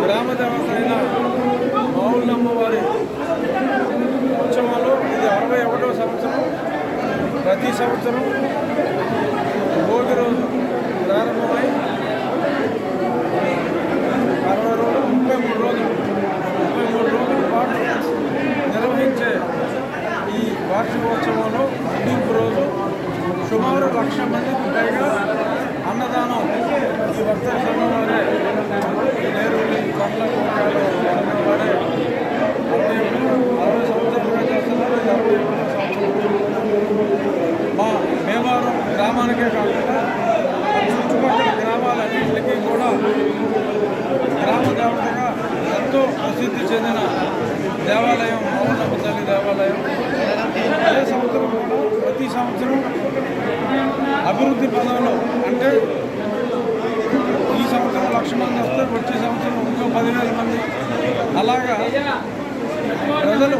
గ్రామ దేవతైన మావులమ్మ వారి ఉత్సవాలు ఇది అరవై ఒకటో సంవత్సరం. ప్రతి సంవత్సరం లక్ష మందికి పైగా అన్నదానం ఈ వర్తక సంఘం వారే ఈ నేరుని అరవై అరవై సంవత్సరాలుగా చేస్తున్నారు అరవై ఒకటో సంవత్సరం మా మేమారం గ్రామానికే కాకుండా చుట్టుపక్కల గ్రామాలన్నింటికి కూడా గ్రామ దేవతగా ఎంతో ప్రసిద్ధి చెందిన దేవాలయం మౌనమ్మ తల్లి దేవాలయం. అదే సంవత్సరం ప్రతి సంవత్సరం అభివృద్ధి పదంలో అంటే ఈ సంవత్సరం లక్ష మంది వస్తే వచ్చే సంవత్సరం ఇంకో పదివేల మంది. అలాగా ప్రజలు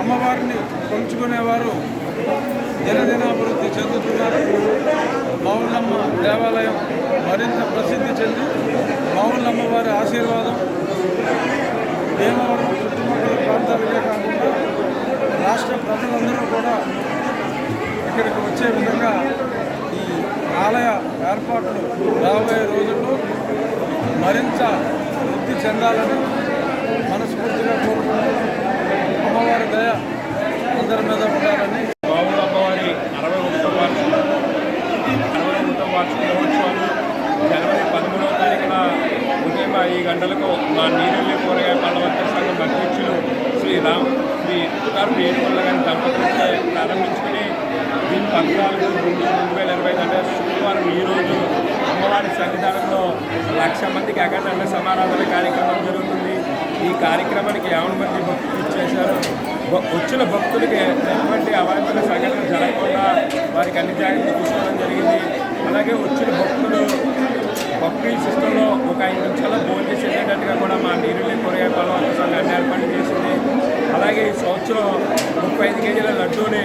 అమ్మవారిని పంచుకునేవారు దినదినాభివృద్ధి చెందుతున్నారు. మౌలమ్మ దేవాలయం మరింత ప్రసిద్ధి చెంది మౌలమ్మ వారి ఆశీర్వాదం వచ్చే విధంగా ఈ ఆలయ ఏర్పాట్లు రాబోయే రోజుల్లో మరింత వృద్ధి చెందాలని మనస్ఫూర్తిగా కోరుకుంటూ అమ్మవారి దయ అందరి మీద ఉండాలని బాబుల అమ్మవారి అరవై ఒకటో వార్షిక అరవై ఒకటో వార్షిక దినోత్సవాలు జనవరి పదమూడవ తారీఖున ఉదయం ఐదు గంటలకు మా నీరెల్లి కూరగాయ పళ్ళ సంఘం అధ్యక్షులు శ్రీ రామ్ శ్రీ తుకారు ఏడుకొండ గారి దంపతులచే ప్రారంభించుకుని దీని పద్నాలుగు రెండు రెండు వేల ఇరవై అంటే శుక్రవారం ఈ రోజు అమ్మవారి సన్నిధానంలో లక్ష మందికి అఖండ అన్న సమారాధన కార్యక్రమం జరుగుతుంది. ఈ కార్యక్రమానికి యావన మంది భక్తులు ఇచ్చేశారు వచ్చిన భక్తులకి ఎటువంటి అవాంతర సంఘటన జరగకుండా వారికి అన్ని జాగ్రత్తలు తీసుకోవడం జరిగింది అలాగే వచ్చిన భక్తులు భక్తుల సిస్టంలో ఒక ఐదు నిమిషాల భోజనం చేసేటట్టుగా కూడా మా నీరుని కొరియా పలవాళ్ళ సంఘటన ఏర్పాటు చేసింది అలాగే ఈ సంవత్సరం ముప్పై ఐదు కేజీల లడ్డూని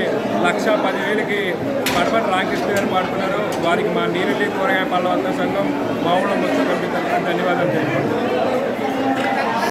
లక్ష పదివేలకి పడబడి రామకృష్ణ గారు పాడుతున్నారు. వారికి మా నీరుని కూరగాయ పలవాళ్ళ సంఘం మామూలు ముచ్చ కమిటీ తరఫున ధన్యవాదాలు తెలియజేస్తున్నాను